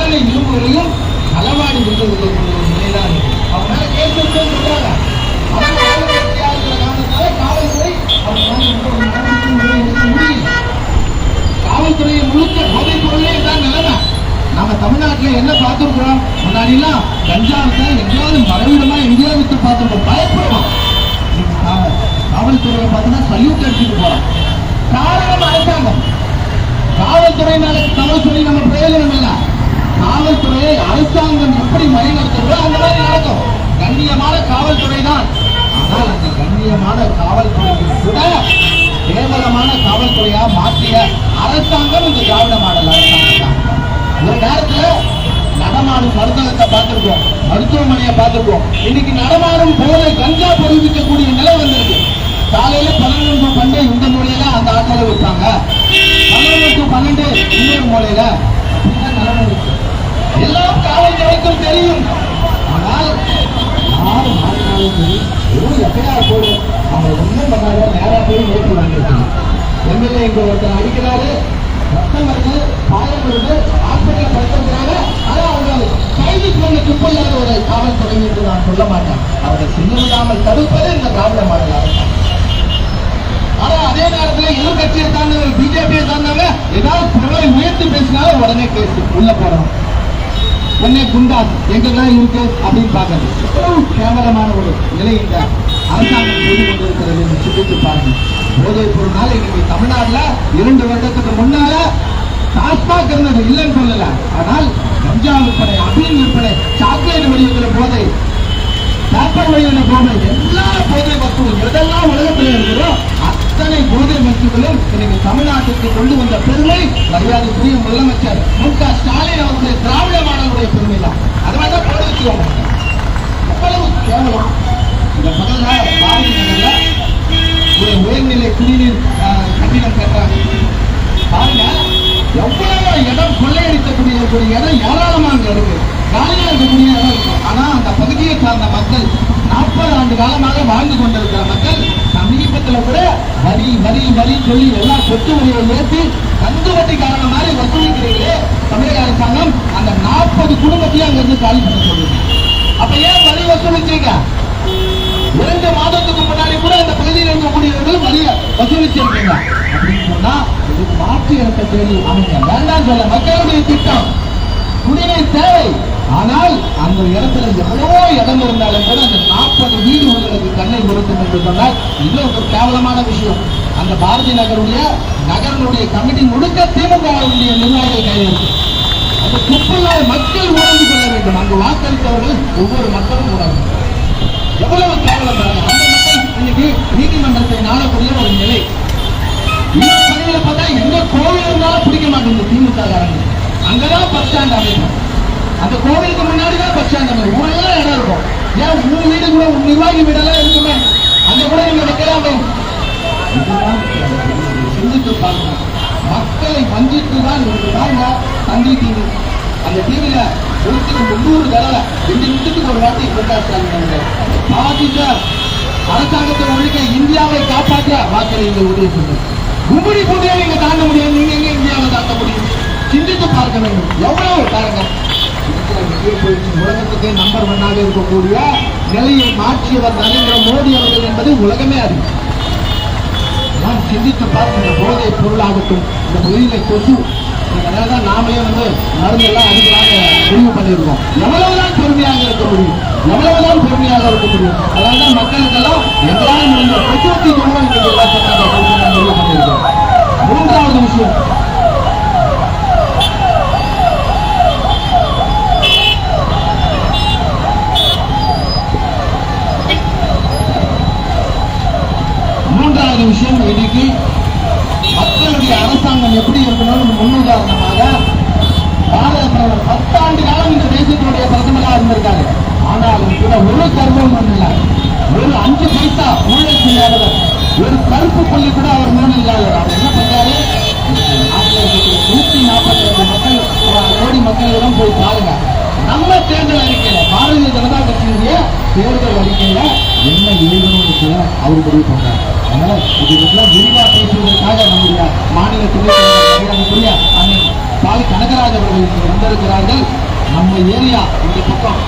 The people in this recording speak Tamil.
அத்தனை விளிம்புகளையும் களவாடி கொண்டு ஒரு நிலைதான் இருக்கு. அவங்க சொல்றாங்க. காவல்துறை மேல காவல்துறையை முழுக்க போதைப் பொருளே தான் நிலைமை. நம்ம தமிழ்நாட்டுல என்ன பார்த்திருக்கிறோம்? முன்னாடி எல்லாம் கஞ்சாவுக்கு எங்கேயாவது மறைவிடமா எங்கேயாவது விட்டு பார்த்திருக்கோம் பயப்படுவோம். காவல்துறையை பார்த்தோம்னா சல்யூட் அடிச்சுட்டு போறோம். காரணம் அரசாங்கம் காவல்துறை மேல தவறு சொல்லி நம்ம பிரயோஜனம் இல்லை. காவல்துறையை அரசாங்கம் எப்படி வழிநடத்துறதோ அந்த மாதிரி நடக்கும். கண்ணியமான காவல்துறை தான் ஆனால் அந்த கண்ணியமான காவல்துறை கூட கேவலமான காவல்துறையா மாற்றிய அரசாங்கம் இந்த திராவிட மாடல் அரசாங்கம் ஒரு நேரத்துல நடமாடும் மருந்தகத்தை பார்த்திருக்கோம். மருத்துவமனையை பார்த்திருக்கோம். இன்னைக்கு நடமாடும் போதை கஞ்சா பொருவிக்கக்கூடிய நிலை வந்திருக்கு. காலையில பன்னெண்டு டு பன்னெண்டு இந்த மூலையில அந்த ஆட்டோல விற்பாங்க. பன்னெண்டு டு பன்னெண்டு இன்னொரு மூலையில அப்படிதான் நிலைமை இருக்கு எல்லாம் காவல்துறைக்கும் தெரியும். ஆனால் யாரு மாட்டினாலும் சரி ஒரு அவங்க ஒன்றும் பண்ணாத நேரா போய் நோக்கி எம்எல்ஏ ஒருத்தர் அடிக்கிறாரு. ரத்தம் வருது காயம் வருது ஹாஸ்பிட்டல் படுத்திருக்கிறாங்க. ஆனா அவங்க கைது பண்ண துப்பல்லாத ஒரு காவல்துறை என்று நான் சொல்ல மாட்டேன். அவரை செய்ய தடுப்பது இந்த திராவிட ஆனா அதே நேரத்துல எதிர்கட்சியை சார்ந்தவங்க பிஜேபியை சார்ந்தவங்க ஏதாவது குரலை உயர்த்தி பேசினாலும் உடனே கேஸ் உள்ள போறோம். உடனே குண்டாஸ் எங்கெல்லாம் இருக்கு அப்படின்னு பார்க்கறது எவ்வளவு கேவலமான ஒரு நிலை இந்த அரசாங்கம் செய்து கொண்டிருக்கிறது என்று சிந்தித்து பாருங்க போதைப் பொருள்னால இன்னைக்கு தமிழ்நாட்டில் இரண்டு வருடத்துக்கு முன்னால டாஸ்மாக் இருந்தது. இல்லைன்னு சொல்லல. ஆனால் கஞ்சா விற்பனை அபீன் விற்பனை சாக்லேட் வடிவத்தில் போதை பேப்பர் வழியான போதை எல்லா போதை வஸ்துவும் எதெல்லாம் உலகத்தில் இருக்கிறோம் அத்தனை போதை வஸ்துகளும் இன்னைக்கு தமிழ்நாட்டுக்கு கொண்டு வந்த பெருமை மரியாதைக்குரிய முதலமைச்சர் மு க ஸ்டாலின் அவருடைய திராவிட மாடலுடைய பெருமை தான் அதனால தான் போட வச்சுருவாங்க எவ்வளவு கேவலம். இந்த முதல்ல பாரதி நகர்ல ஒரு உயர்நிலை குடிநீர் கட்டிடம் கட்டுறாங்க. பாருங்க எவ்வளவு இடம் கொள்ளையடிக்கக்கூடிய ஒரு இடம் ஏராளமாக அங்க இருக்கு. காலியாக இருக்கக்கூடிய இடம் இருக்கும் ஆனால் அந்த பகுதியை சார்ந்த மக்கள் நாற்பது ஆண்டு காலமாக வாழ்ந்து கொண்டிருக்கிற மக்கள் சமீபத்தில் கூட வரி வரி வரி சொல்லி எல்லாம் சொத்து வரியை ஏற்றி கந்து வட்டி காரணமாக வசூலிக்கிறீங்களே. தமிழக அரசாங்கம் அந்த நாற்பது குடும்பத்தையும் அங்க இருந்து காலி பண்ண சொல்லுங்க அப்ப ஏன் வரி வசூலிச்சீங்க இரண்டு மாதத்துக்கு முன்னாடி கூட அந்த பகுதியில் இருக்கக்கூடியவர்கள் வரிய வசூலிச்சிருக்கீங்க. அப்படின்னு சொன்னா மாற்று இடத்தை தேடி அமைங்க. வேண்டாம் சொல்ல மக்களுடைய திட்டம். அந்த இடத்துல எவ்வளோ இடம் இருந்தாலும் கூட அந்த நாற்பது வீடு உங்களுக்கு கண்ணை கொடுக்கும் என்று சொன்னால் இன்னும் ஒரு கேவலமான விஷயம். அந்த பாரதி நகருடைய நகரனுடைய கமிட்டி முழுக்க திமுகவுடைய நிர்வாகிகள் கையில் இருக்கு அந்த துப்பில்லாத மக்கள் உணர்ந்து கொள்ள வேண்டும். அங்கு வாக்களித்தவர்கள் ஒவ்வொரு மக்களும் உணர்ந்து எவ்வளவு கேவலம் அந்த மக்கள் இன்னைக்கு நீதிமன்றத்தை நாடக்கூடிய ஒரு நிலை. இந்த பகுதியில் பார்த்தா எங்க கோவில் இருந்தாலும் பிடிக்க மாட்டேங்குது திமுக காரங்க அங்கதான் பஸ் ஸ்டாண்ட் அமைப்பு. அந்த கோவிலுக்கு முன்னாடி தான் பஸ் ஸ்டாண்ட் அமைக்கும் ஊரெல்லாம் இடம் இருக்கும். ஏன் உங்க வீடு கூட உங்க நிர்வாகி வீடெல்லாம் இருக்குமே? அங்க கூட நீங்க வைக்கலாமே? சிந்தித்து பார்க்கணும் மக்களை வஞ்சித்து தான் இருக்குதாங்க தந்தி டிவி அந்த டிவியில நூற்றுக்கு முன்னூறு தடவை ரெண்டு நிமிஷத்துக்கு ஒரு வாட்டி பிரகாஷ் பாதிக்க அரசாங்கத்தை ஒழிக்க இந்தியாவை காப்பாற்ற வாக்களிங்க உதவி செய்யும் கும்படி பூஜையை நீங்க தாண்ட முடியும். நீங்க எங்க இந்தியாவை தாண்ட முடியும்? சிந்தித்து பார்க்க வேண்டும். எவ்வளவு பாருங்க. உலகத்துக்கே நம்பர் ஒன்னாக இருக்கக்கூடிய நிலையை மாற்றியவர் நரேந்திர மோடி அவர்கள் என்பது உலகமே அறியும் நாம் சிந்தித்து பார்க்கின்ற போதை பொருளாகட்டும் இந்த பகுதியில் கொசு அதனால தான் நாமளே வந்து மருந்து எல்லாம் அடிக்கலாக முடிவு பண்ணியிருக்கோம். எவ்வளவுதான் பொறுமையாக இருக்க முடியும்? எவ்வளவுதான் பொறுமையாக இருக்க முடியும்? அதனால தான் மக்களுக்கெல்லாம் எங்களால் முடிந்த பிரச்சனை கொண்டு எல்லாத்தையும் முடிவு பண்ணியிருக்கோம். மூன்றாவது விஷயம் மூன்றாவது விஷயம் இன்னைக்கு மக்களுடைய அரசாங்கம் எப்படி இருக்கணும்னு முன்னுதாரணமாக பாரத பிரதமர் பத்தாண்டு காலம் இந்த தேசத்தினுடைய பிரதமராக இருந்திருக்காரு. ஆனாலும் கூட ஒரு கர்வம் பண்ணல ஒரு அஞ்சு பைசா ஊழல் செய்யாதவர். ஒரு கருப்பு புள்ளி கூட அவர் மூணு இல்லாதவர். அவர் என்ன பண்றாரு? நூத்தி நாற்பத்தி ரெண்டு மக்கள் கோடி மக்களிடம் போய் பாருங்க. நம்ம தேர்தல் அறிக்கையில பாரதிய ஜனதா கட்சியினுடைய தேர்தல் அறிக்கையில என்ன எழுதணும்னு அவர் முடிவு பண்றாரு. அதனால் இதுக்கெல்லாம் விரிவா பேசுவதற்காக நம்முடைய மாநில துணை தலைவர் மரியாதைக்குரிய அண்ணன் பால் கனகராஜ் அவர்கள் வந்திருக்கிறார்கள். நம்ம ஏரியா இந்த பக்கம்.